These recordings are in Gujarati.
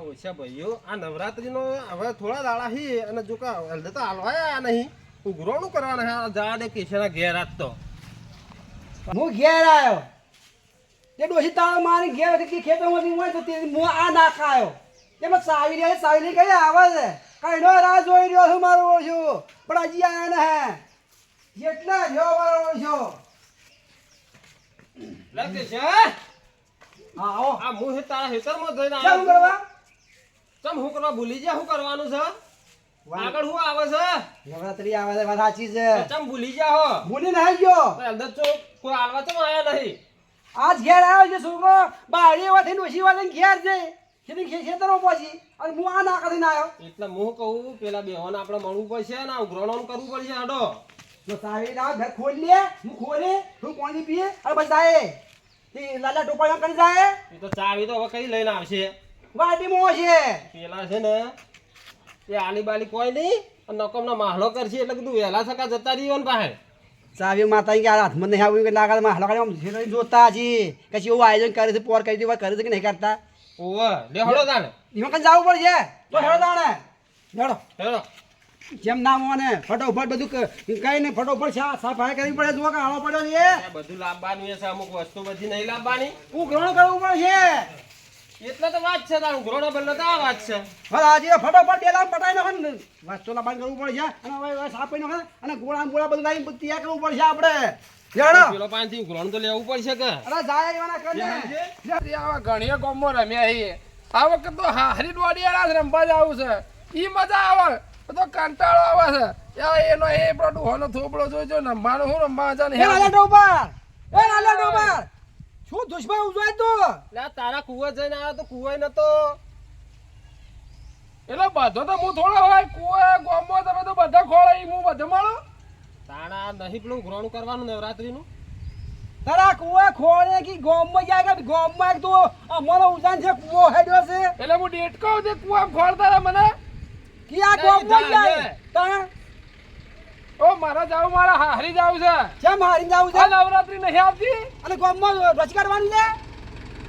આ ઓછા ભાઈઓ આ નવરાત્રીનો હવે થોડા દાડા હી અને જો કા હલદે તો હાલવાયા નહીં. ઉઘરોણું કરવાના હે આ જા દે કેશના ઘેર આજ તો. હું ઘેર આવ્યો તે ડોસી તાળ મારી ઘેર હતી ખેતરમાંથી હોય તો તે હું આ નાખા આવ્યો તેમાં સાવી રહી સાવી કઈ આવે છે. કઈ નો રાહ જોઈ રહ્યો છું મારો ઓળખ્યો પણ હજી આયા ને હે જેટલા જો મારો ઓળખ્યો લખે છે હા આવો. આ હું હે તારા હેતરમાં જઈને આવ્યો ચમ હું કરવા ભૂલી જા શું કરવાનું છે? આગળ શું આવે છે? નવરાત્રી આવે છે વાત સાચી છે. ચમ ભૂલી જા હો? ભૂલી ના ગયો અંદર તો કોઈ આલવા તો આયા નહીં? આજ ઘેર આવ્યો છે છોકરો બાળી એવાથી ડોસી વાળીને ઘેર છે ખેતી ખેતરો પહોંચી અને હું આ ના કરીને આવ્યો. એટલે હું કહું પેલા બેહોને આપણે મળવું પડશે ને ઉઘરાણું કરવું પડશે હાડો. તો સાહેબ ના ઘર ખોલ લે. હું ખોલે હું પાણી પીએ. અને બસ જાય લાલા ટોપા કરી જાય. એ તો ચાવી તો હવે કઈ લઈને આવશે? વાડીમાં છે. પેલા છે ને એ આલી બાલી કોઈ નહીં અને નકમનો માહલો કરશે એટલે કીધું વહેલા સકા જતા રહીએ ને પાસે ચાવી માતા કે હાથમાં નહીં આવ્યું? કે લાગા માહલો હાલો આમ જોતા છી. કશી એવું આયોજન કરે છે પોર કરી દેવા કરે છે કે નહીં કરતા? ઓવે લે હળો તાને એમાં કઈ જવું પડશે? તો હેળો તાણે. હેળો હેળો જેમ ના મોને ફટોફટ બધું ક- કઈ નહીં ફટોફટ સફાઈ કરવી પડે જો કે હાલો પડ્યો છે. બધું લાવવાનું છે અમુક વસ્તુ બધી નહીં લાવવાની ગ્રહણ કરવું પડશે. એટલે તો વાત છે તારું. બદલો તો આ વાત છે. હવે આજે ફટાફટ બે પટાઈ નાખો ને. વાસ્તુ લાબાન કરવું પડશે. અને હવે અને ગોળા ગોળા બધું તૈયાર કરવું પડશે આપણે. પેલો પાંચથી તો લેવું પડશે કે? અરે જાય એવાના કરીને આવા ઘણીએ ગોમો રમ્યા છીએ. આ વખત તો હારી રમવા જવું છે. એ મજા આવે. બધો કંટાળો આવે છે. યા એનો એ પેલો ડોહોનો થોપડો જોઈજો રમવાનું હું રમવા જાય એ લાલા ડોબર. એ લાલા ડોબર. શું દુશ્મન ઉજવાય તો લે તારા કુવા જઈને આવ્યો તો કુવાય નતો. એટલે બધો તો હું થોડો હોય કુવા ગોમો તમે તો બધા ખોળે હું બધે માળો તાણા નહીં પેલું ગ્રહણ કરવાનું નવરાત્રીનું? તારા કુવા ખોળે કે ગોમમાં જાય કે ગોમમાં તો અમારો ઉજાન છે કુવો હેડ્યો છે. એટલે હું ડેટ કહું છે કુવા ખોળતા મને. કે આ ગોમમાં જાય? મારા જાવ મારા હારી જાવ છે. કેમ હારી જાવ છે? આ નવરાત્રી નહીં આવતી? અને ગામમાં રજ કરવાની લે?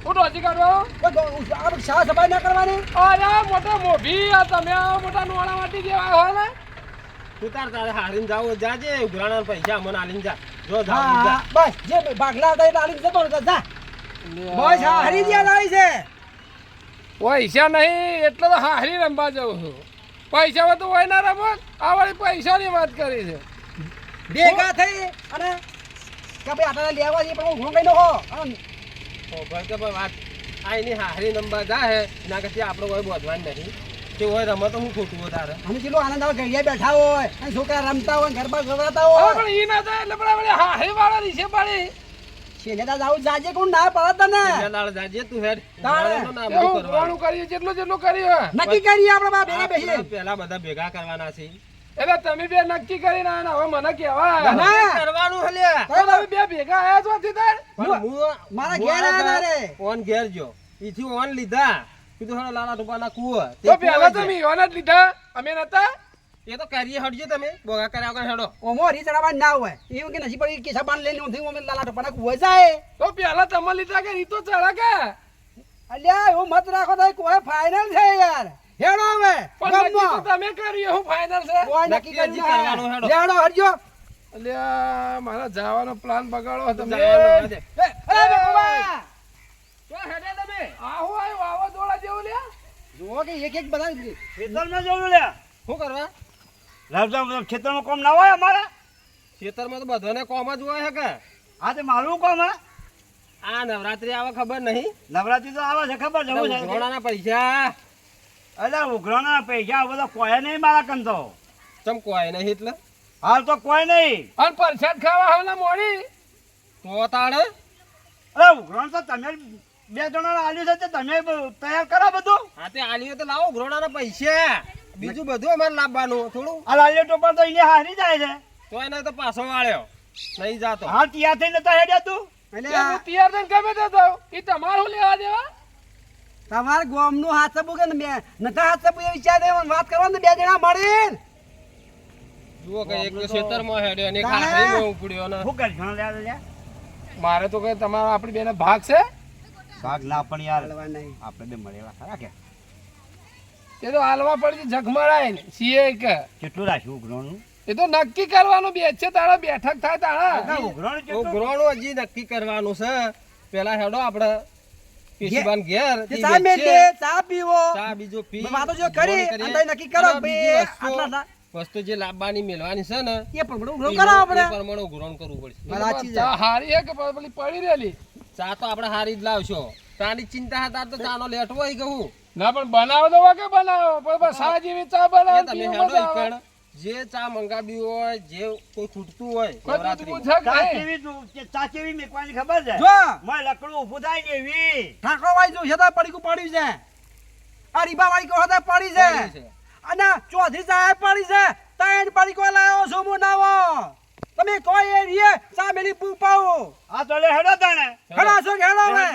હું રજી કાઢવાનો સાફ સફાઈ ના કરવાની? અરે મોટા મોભી આ તમે આ મોટા નોળા માટી જેવા હોય ને? તું તાર તારે હારીને જાવ જાજે ઉઘરાણા પૈસા મને આલીને જા. જો જા બસ જે ભાગલા હતા એ ડાળી જતો જા. બસ હારી જ્યાં લાવી છે. પૈસા નહીં એટલે તો હારી રમવા જવું છું. પૈસા તો હોય ના રમત. આ વળી પૈસાની વાત કરી છે. ભેગા થઈ અને કે ભાઈ આટલા લેવા જઈએ પણ હું કઈ નાખો ભાઈ કે ભાઈ વાત આ એની હારી નંબર જા હે. એના કરતી આપણો કોઈ બોધવાન નહીં. કે હોય રમત હું ખોટું તારે અમે જેટલો આનંદ આવે ઘડિયા બેઠા હોય અને છોકરા રમતા હોય ગરબા ગવડાતા હોય. પણ એ ના થાય એટલે પણ હારી વાળા રીસે પાડી. છેલ્લે જાવું જાજે કોણ ના પડે તને? બીજા દાડે જાજે તું હેડ. તારે. તે કરવાનું. કર્યું જેટલું જેટલું કર્યું નક્કી કરીએ આપણે બેગા બેસીએ પેલા બધા ભેગા કરવાના છે. એટલે તમે બે નક્કી કરીને ના હવે મને કેવા કરવાનું હલ્યા કઈ તમે બે ભેગા આયા છો થી તાર? હું- મારા ઘેર આ રે. ઓન ઘેર જો. ઈથી ઓન લીધા. કીધું હણો લાલા ટોપાના કુવા. તે તો પેલા તમે ઓન જ લીધા? અમે નતા? એ તો કરીએ હટજો તમે. બોગા કર્યા વગર હેડો. ઓમો હરી ચડાવા ના હોય. એવું કે નથી પડી કેસા બાંધ લઈને ઊંધી ઓમે લાલા ટપાના કુવા જાય. તો પેલા તમે લીધા કે રીતો તો ચડા કે? અલ્યા એવું મત રાખો તો કોઈ ફાઈનલ છે યાર. હેડો હવે તો ગમો. તમે કર્યું હું ફાઇનલ છે. કોઈ નક્કી કરી કરવાનો હેડો. હેડો હરજો. અલ્યા મારા જવાનો પ્લાન બગાડો તમે. જવાનું હજે. એ, અરે બેકુબા! ક્યાં હેડે તમે. આવું આવો દોડા જેવું લ્યા. જુઓ કે એક એક બધા ખેતરમાં જવું લ્યા. શું કરવા? લાવતા ખેતરમાં કોમ ના હોય અમારા? ખેતરમાં તો બધાને કોમ જ હોય છે કે. આ તે મારું કોમ હે? આ નવરાત્રી આવે ખબર નહીં? નવરાત્રી તો આવે છે ખબર જવું છે. પૈસા. અરે ઉઘરાણા પૈસા બધા કોઈ નહીં મારા કંધો? તમ કોઈ નહીં એટલે? હાલ તો કોઈ નહીં. અને પરસાદ ખાવા હાલ મોડી. તો તાળે અરે ઉઘરાણ તો તમે બે જણા આલ્યું છે તમે તૈયાર કરો બધું. હા તે આલ્યું તો લાવો ઉઘરાણા પૈસા. બીજું બધું અમારે લાવવાનું થોડું. આ લાલ્યો ટોપર તો અહીંયા હારી જાય છે. તો એને તો પાછો વાળ્યો. નહીં જાતો. હાલ તૈયાર થઈને તો હેડ્યા તું. એટલે પિયર તૈયાર થઈને ગમે તે જાઉં. ઈ તમારું લેવા દેવા? તમારે ગોમનું હાથ સબુ કે મેં નતા હાથ સબુ એ વિચાર દે વાત કરવાનું બે જણા મળીને. જુઓ કે એક તો ખેતરમાં હેડ્યો અને ખાલી? ઉપડ્યો ને. શું કરીશ ઘણા લે લે મારે તો કે તમારો આપણી બેને ભાગ છે? ભાગ ના પણ યાર આપણે બે મળેલા ખરા કે? એ તો હાલવા પડતી ઝગમરાય ને સીએ કે કેટલું રાખ્યું ઉઘરાણું એ તો નક્કી કરવાનું બે છે તારા બેઠક થાય તારા. ઉઘરોણ ઉઘરોણ હજી નક્કી કરવાનું છે. પેલા હેડો આપણે. ઘેર ચા મેલ ચા પીવો. ચા બીજો પી વાતો જો કરી અને નક્કી કરો અને બે બીજી વસ્તુ- આટલા આટલા. વસ્તુ જે લાવવાની મેળવાની છે ને એ પણ ઉઘરો એ આપણે પ્રમાણે ઉઘરાણ કરવું પડશે. મારા સાચી છે. ચા હારી હે પેલી પડી રહેલી. ચા તો આપણે હારી જ લાવશો. તાની ચિંતા હતા તો ચાનો લેટવો હોય કહું ના પણ બનાવો તો વાગે બનાવો. પણ સાજી ચા બનાવો તમે હેડો. જે ચા મંગાવી હોય જે કોઈ છૂટતું હોય કોઈ નવરાત્રીમાં. દૂધ છે કે ચા કેવી ચા કેવી મેકવાની ખબર છે? જો! મોય લકડું ઊભું થાય ને એવી. ઠાકો વાળી જો છતાં પડીકું પડ્યું છે. આ રીબા વાળી કહો તો પડી છે. પડી છે. અને ચોથી ચાય પડી છે. ત્રણ પડીકો લાવ્યો છું હું નાવો. તમે કોઈ એ રીએ ચા મેલી પૂ પાવો આ તો લે હેડો તાણે. ઘણા છો ઘેડો હવે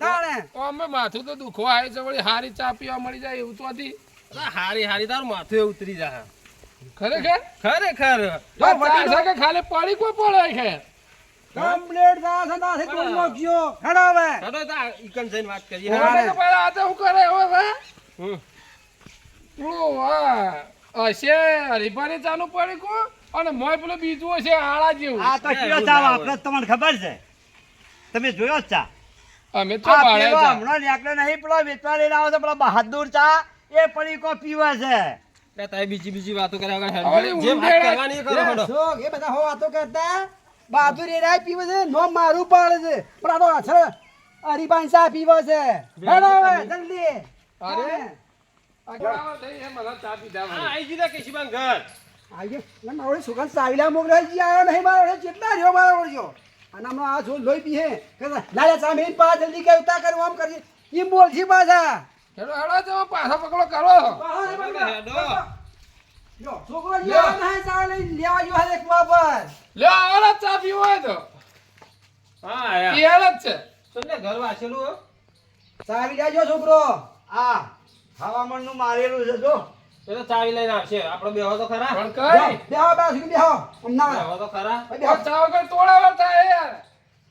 તાણે. તો માથું તો દુખવા આવે છે વળી હારી ચા પીવા મળી જાય એવું તો હતી હારી હારી તારું માથું ઉતરી જાય ખરેખર? ખરેખર. છે કે ખાલી પડી પડે છે? કમ્પ્લેટ છે તો જઈને વાત. તો પહેલા કરે હમ. હરીફાની ચાનું પડી કો અને મોય પેલું બીજું હશે આળા જેવું. આ તો કયો ચા આપણે તમને ખબર છે? તમે જોયો જ ચા? અમે તો ચા. હમણાં નીકળે નહીં પેલો વેચવા લઈને આવે છે પેલો બહાદુર ચા એ પડીકો પીવે છે. તારે બીજી બીજી વાતો કર્યા વગર જે વાત કરવાની કરો હડો. એ બધા હો વાતો કરતા. બહાદુરી રાય પીવે છે નો મારું પાડે છે. પણ આ તો અછળ હરીબાઈ ચા પીવે છે. હેડો હવે જલ્દી. અરે? કેવા થઈ છે? મને ચા પીધા હા, આઈ ગયું લે ઘર. આજે ના મારો સુગંધ સાવીલા મોકલાઈ જી આવ્યો નહીં મારો ઓળે રહ્યો મારો ઓળ્યો અને હમણાં આ જો લોહી પીએ. કે ચા મેં પા જલ્દી કે ઉતા કર આમ કરી ઈ બોલજી પાછા. હેડો હેડો જવો પાછો પકડો કરો. હેડો. છોકરો નહીં લેવા લે આવો ને ચા પીવો તો. હા આયા. જ છે. તમને ઘર વાંચેલું ચાવી લેજો છોકરો. આ હવામાનનું મારેલું છે જો. એ તો ચાવી લઈને આવશે. આપણે બેહો તો ખરા. કઈ બેહો બેહો બેહો. હમણાં બેહો તો ખરા. બેહો. ચા વગર તોડાવા થાય યાર.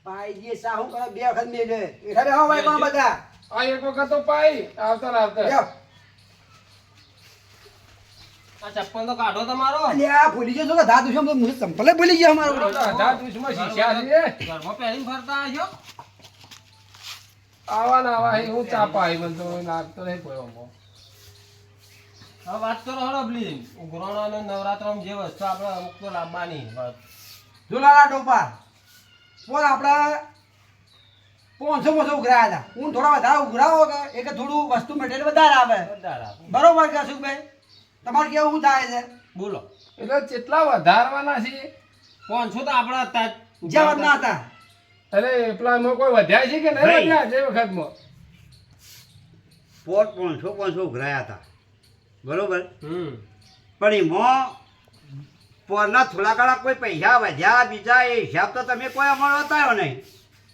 ભાઈ જે સા હું કરે બે વખત મેલે. એઠા બેહો ભાઈ કોણ બધા. આ એક વખત તો પાઈ આવતા આવતા આ ચપ્પલ તો કાઢો તમારો. અલ્યા ભૂલી ગયો કે દાદુ છે મને ચંપલે ભૂલી ગયો અમારો અઢાર દુશ્મન શીશ્યા છે ઘરમાં પહેરીને ફરતા આવ્યો આવા ના આવા હું ચા પાઈ મને તો લાગતો નહીં પડ્યો. હવે વાત કરો હળો પ્લીઝ ઉઘરાણો અને નવરાત્રામાં જે વસ્તુ આપણે અમુક તો લાવવાની. ઝુલાલા ટોપા બોલ આપડા પાંચસો પાંચસો ઉઘરાયા હતા? હું થોડા વધારે ઉઘરાવો કે એક થોડું વસ્તુ મટીરિયલ વધારે આવે? વધારે બરોબર કે અશોકભાઈ તમારે કેવું શું થાય છે? બોલો. એટલે કેટલા વધારવાના છે પાંચસો તો આપણા હતા જ. જ્યાં ના હતા. અરે પેલામાં કોઈ વધ્યા છે કે નહીં. વધ્યા જે વખતમાં? પોત પાંચસો પાંચસો ઉઘરાયા હતા. બરોબર? હમ. પણ એમાં પોરના થોડા ઘણા કોઈ પૈસા વધ્યા બીજા એ હિસાબ તો તમે કોઈ અમારો બતાવ્યો નહીં.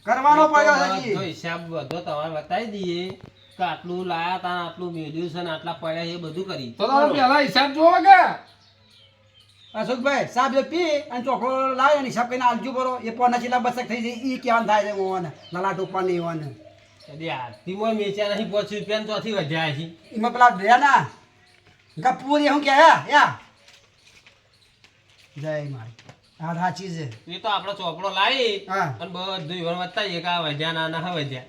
કરવાનો પડ્યો છે બધો જી. હિસાબ બધો તમારે બતાવી દઈએ. કે આટલું લાયા તા આટલું મેળ્યું છે ને આટલા પડ્યા એ બધું કરી. તો તમે પેલા હિસાબ જોવો કે? અશોકભાઈ સાહેબ જે પી અને ચોખો લાવ્યો ને હિસાબ કરીને આલજુ બરો એ પોના ચીલા બસક થઈ જાય એ કેવાનું થાય છે ઓન. લાલા ટોપા ને ઓન. કદી આરતીમાં મેચ્યા નહીં પાંચ રૂપિયા ને ચોથી વધ્યા છે એમાં પેલા રહ્યા ના. ગપુરી હું કે યા. યા જય મારી હા સાચી છે. એ તો આપણો ચોપડો લાવી. અને બધું ઈવન વધતા એક આ વધ્યા ના ના વધ્યા.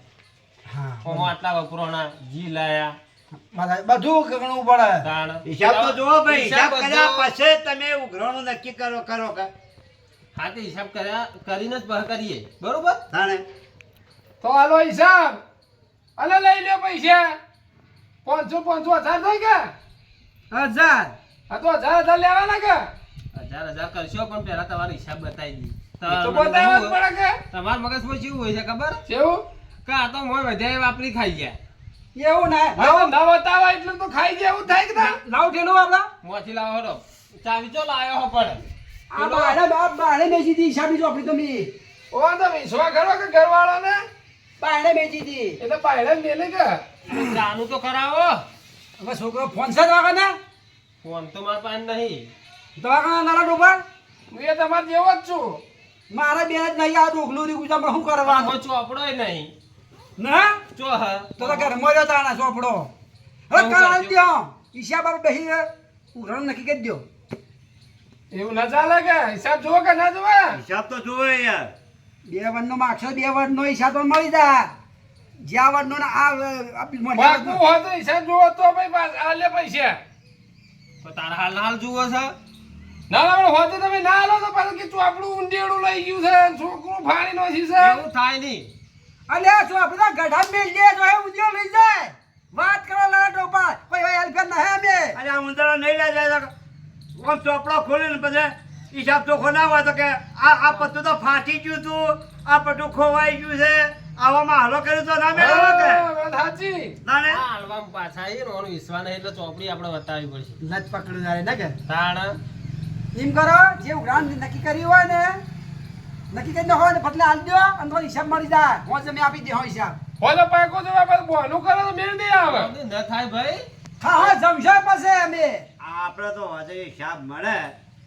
હા આટલા વપરાણા જી લાયા. બધા- બધું ગણવું પડે. હિસાબ તો જુઓ ભાઈ હિસાબ કર્યા પછી તમે ઉઘરાણું નક્કી કરો કરો કે. હા તે હિસાબ કર્યા કરીને જ બહાર કરીએ. બરોબર? તાણે. તો હાલો હિસાબ. અને લઈ લ્યો પૈસા. પાંચસો પાંચસો હજાર થાય કે હજાર. હા તો હજાર હજાર લેવાના કે? હજાર હજાર કરશો પણ પહેલા તમારો હિસાબ બતાવી દઈએ એ તો તમારે બતાવવા જ મગજમાં- પડે કે? તમારા મગજમાં કેવું હોય છે ખબર? કેવું કે આ તો મોય વધ્યા વાપરી ખાઈ ગયા. એવું ના હવે બતાવા એટલે તો ખાઈ ગયા એવું થાય કે લાવ ઠેલો આપડા મોથી લાવો હડો. ચાવી ચો લાયો હો પણ. આ બાણે બાપ બાણે બેચી હતી હિસાબી ચોપડી તો મી. ઓ તો વિશ્વા કરો કે ઘરવાળાને? બાણે બેચી હતી. એટલે પાયડે મેલે કે. ચાનું તો કરાવો. હવે છોકરો ફોન છે દવાખાના ફોન તો મારા પાસે નહીં. દવાખાના નાના ડોબા? હું એ તમારે જેવો જ છું. મારે બે જ નહીં આ ડોકલું ની ગુજામાં શું કરવાનું? ચોપડો નહીં. ના? ચો હા. તો તો ઘર મર્યો તાણા ચોપડો. હવે કાલ દ્યો ઈશા બાબા બેહી ઉરણ નક્કી કરી દો એવું ના ચાલે કે? હિસાબ જોવો કે ના જોવે હિસાબ તો જોવે યાર. બે વનનો માગશો બે વનનો હિસાબ તો મળી જાય. જ્યાં વનનો ને આ મળ્યા હોય તો હિસાબ જોવો તો ભાઈ આ લે પૈસા. તો તારા હાલ હાલ જુઓ છે. ના ના પણ હોય તો તમે ના લો તો પાછું કે ચોપડું લઈ ગયું છે છોકરું ફાડી નો છે. એવું થાય નહીં. અલ્યા જો આપણે ગઢા મેલ લે તો લઈ જાય. વાત કરો લાડા ટોપા કોઈ ભાઈ હેલ્પ ના હે અમે. અને આ ઉંદરા નહીં લઈ જાય તો ચોપડો ખોલી ને પછી હિસાબ ચોખ્ખો ના હોય તો કે આ આ પત્તું તો ફાટી ગયું તું. આ પટ્ટું ખોવાઈ ગયું છે. આવામાં હાલો કર્યું તો ના મેળવો કે? સાચી. ના ને? હાલવામાં પાછા એ ઓનો વિશ્વાસ નહીં એટલે ચોપડી આપણે બતાવવી પડશે. લત પકડું જાય ને કે? તાણ એમ કરો જે ઉઘરાણ નક્કી કર્યું હોય ને નક્કી કરીને હોય ને બદલે હાલ દો અને તમારો હિસાબ મળી જાય. હું તમે આપી દે હિસાબ. હોય તો પાકો તો પાછું બોનું કરો તો મેળ નહીં આવે. ન થાય ભાઈ. હા હા જમશો પાસે અમે. આપણે તો હજે હિસાબ મળે.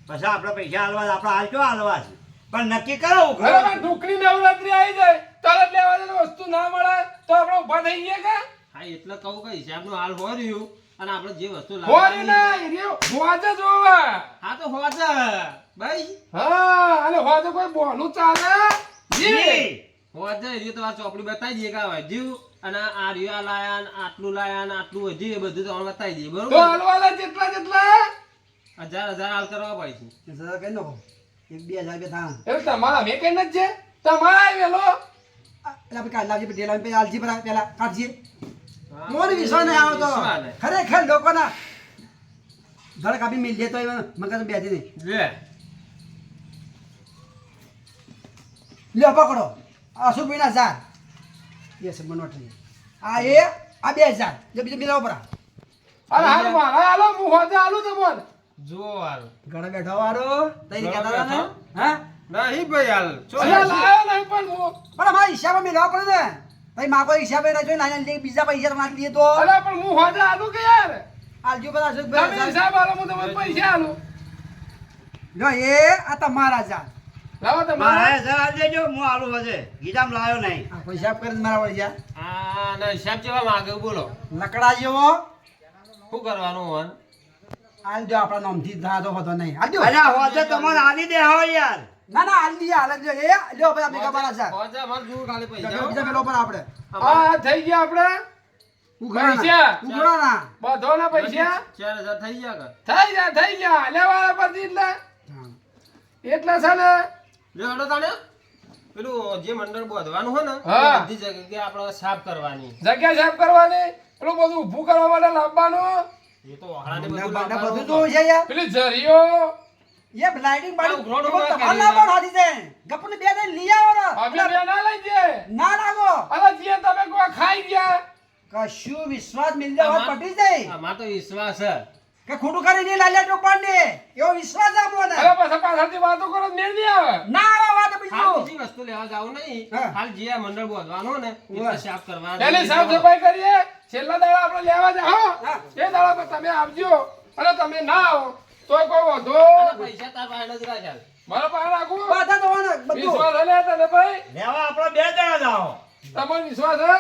પછી આપણે પૈસા હાલવા. આપણે હાલ કયો હાલવા છે? પણ નક્કી કરો ભાઈ ઢોકળી નવરાત્રી આવી જાય. તરત લેવા જાય વસ્તુ ના મળે તો આપણે ઊભા થઈ ગયા કે? હા એટલે કહું કે હિસાબનું હાલ હોય રહ્યું. અને આપણે જે વસ્તુ હોય લાવવાની ના એરિયો હોજે જોવા. હા તો હોવા છે ભાઈ? હા અને હોય કોઈ બોનું ચાલે? જી. જી. હોવા છે એ તો આ ચોપડી બતાવી દઈએ કે આ વધ્યું અને આ રિયા લાયા આટલું લાયા ને આટલું વધ્યું એ બધું તો અમે બતાવી દઈએ તો બરોબર? જેટલા જેટલા? હજાર હજાર હાલ કરવા પડે છે. કઈ નાખો એક બે હજાર રૂપિયા થાણ. એવું તમારા મેં કઈ નથી છે તમારા વેલો એટલે આપણે કાઢ લાવજે પેલા પેલા આલજી પેલા પેલા કાઢજે મોર વિશ્વાસ નહીં આવતો. ખરેખર લોકોના ધડક આપી મિલ તો મગજ બેઠી નહીં. લે. લ્યો પકડો. આ શું પીના હજાર યસ મનોટરી આ એ આ બે હજાર જો બીજો બીજા ઉપર અરે હાલમાં હાલો હું હોજે તો તમને જો હાલ. ઘરે બેઠો વારો તઈ કહેતા હતા ને? હા? નહીં ભાઈ હાલ. ચો લાયો નહીં પણ હું. પણ અમારા હિસાબે મેળવવા પડે ને. તઈ માકો હિસાબે રહેજો લઈ બીજા પૈસા તમારે લઈએ તો. અરે પણ હું હોજે હાલું કે યાર? આલજો બધા શું તમે હિસાબ આલો હું તમને પૈસા હાલું જો એ આ તમારા જા લાવો મારે તમારા જા આલ દેજો હું આલું હશે. ગીજામ લાવ્યો નહીં. આ પૈસા કરી મારા વળી જા. આ ના હિસાબ જેવા માંગે બોલો. લકડા જેવો. શું કરવાનું હોન? આલજો આપણા નામથી ધાધો તો હોતો નહીં. આલજો. અલ્યા હોજે તમને આલી દે હો યાર. ના ના આલ દીયા જો એ લ્યો ભાઈ આપણે કબારા જા હોજે અમારે જુઓ ખાલી પૈસા બીજા પેલો પર આપણે. આ થઈ ગયા આપણે. પૈસા. ઉઘરા ના બધોના પૈસા 4000 થઈ ગયા કા થઈ ગયા થઈ ગયા. લેવાના પરથી એટલે. એટલા છે ને. લે અડો તાણે. પેલું જે મંડળ બાંધવાનું હોય ને બધી જગ્યાએ આપણે સાફ કરવાની. જગ્યા સાફ કરવાની. પેલું બધું ઊભું કરવા માટે લાવવાનું. એ તો બધું બધું. જોવું છે યાર. પેલી જરીઓ એ બ્લાઇન્ડિંગ બાડી ના તમાર ના. પણ હાથી છે ગપને બે દે લઈ આવો ને બે ના લઈ જઈએ ના નાગો અરે જે તમે કોઈ ખાઈ ગયા કશું વિશ્વાસ મિલ જાય આમાં- પટી જાય આમાં તો વિશ્વાસ છે કે ખોટું કરી નહીં લાલ્યા ટોપાણ ને એવો વિશ્વાસ આપો ને અરે પાછા પાછાથી વાતો કરો મેળ નહીં આવે ના આવે વાત બીજું બીજી વસ્તુ લેવા જાવ નહીં હાલ જે મંડળ બોલવાનો ને એટલે સાફ કરવા પેલી સાફ સફાઈ કરીએ છેલ્લા દાડા આપણે લેવા જાઓ હા. એ દાડા પર તમે આવજો અને તમે ના આવો તોય કોઈ વાંધો. પૈસા તાર પાસે જ રાખ મારા પાસે રાખો. પાછા જોવાના બધું. વિશ્વાસ હલે તને ભાઈ? લેવા આપણે બે જણા જાઓ તમને વિશ્વાસ હે?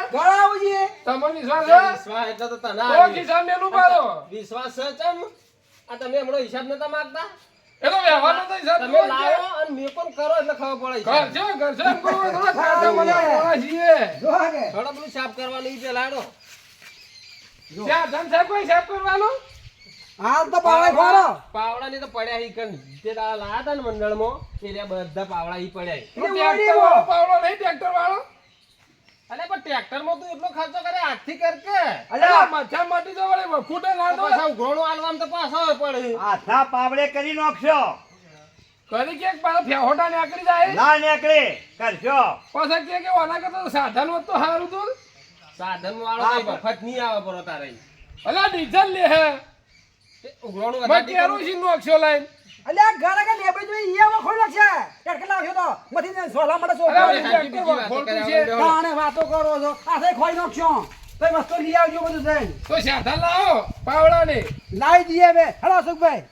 છે. તમને વિશ્વાસ હે? વિશ્વાસ એટલે તો તને તો કિસાન મેલું પાડો? વિશ્વાસ છે ચમ. આ તમે હમણો હિસાબ નતા માગતા? એ તો વ્યવહારનો તો હિસાબ તમે લાવો અને મેં પણ કરો એટલે ખબર પડે ઘર. છે. ઘર છે એમ કરો થોડા ખાધા મને છીએ. જો આગે થોડા પેલું સાફ કરવાનું પેલા હાલો. ત્યાં ધન સાહેબ કોઈ સાફ કરવાનો? હાલ તો પાવડા ખોરો. પાવડાની તો પડ્યા હી કણ. જે દાડા લાયા તા ને મંડળમાં એ રહ્યા બધા પાવડા હી પડ્યા. ટ્રેક્ટર પાવડો નહીં ટ્રેક્ટર વાળો અલે પણ ટ્રેક્ટરમાં તું એટલો ખર્ચો કરે આથી કર કે અલ્યા માથા માટી જો વળે ફૂટે ના તો પાછા ઉઘરાણું આલવામ તો પાછો પડે. આથા પાવડે કરી નાખશો. કરી કે પાછા ફેહોટા નીકળી જાય? ના નીકળે કરશો. પાછા કે કે ઓના કરતા તો સાધન હોત તો સારું તું. સાધન વાળો કઈ મફત નહીં આવે પરો તારે. અલા ડીઝલ લે હે. તે ઉઘરાણું મેં વધારે કેરું છે નોક્ષો લાઈન. અલ્યા ઘર આગળ લેબડી જોઈ ઈયામાં ખોઈ નાખશે ટેટકે લાવ્યો તો. મથી સોલા માટે સો અરે હવે ઓલી બીજી ટ્રેક્ટર વાતો ખોલતું કર્યા છે. કાણે વાતો કરો છો. આથે ખોઈ નાખશો. તો વસ્તુ લઈ આવજો બધું થઈને. તો લાવો દઈએ બે હેલો સુખભાઈ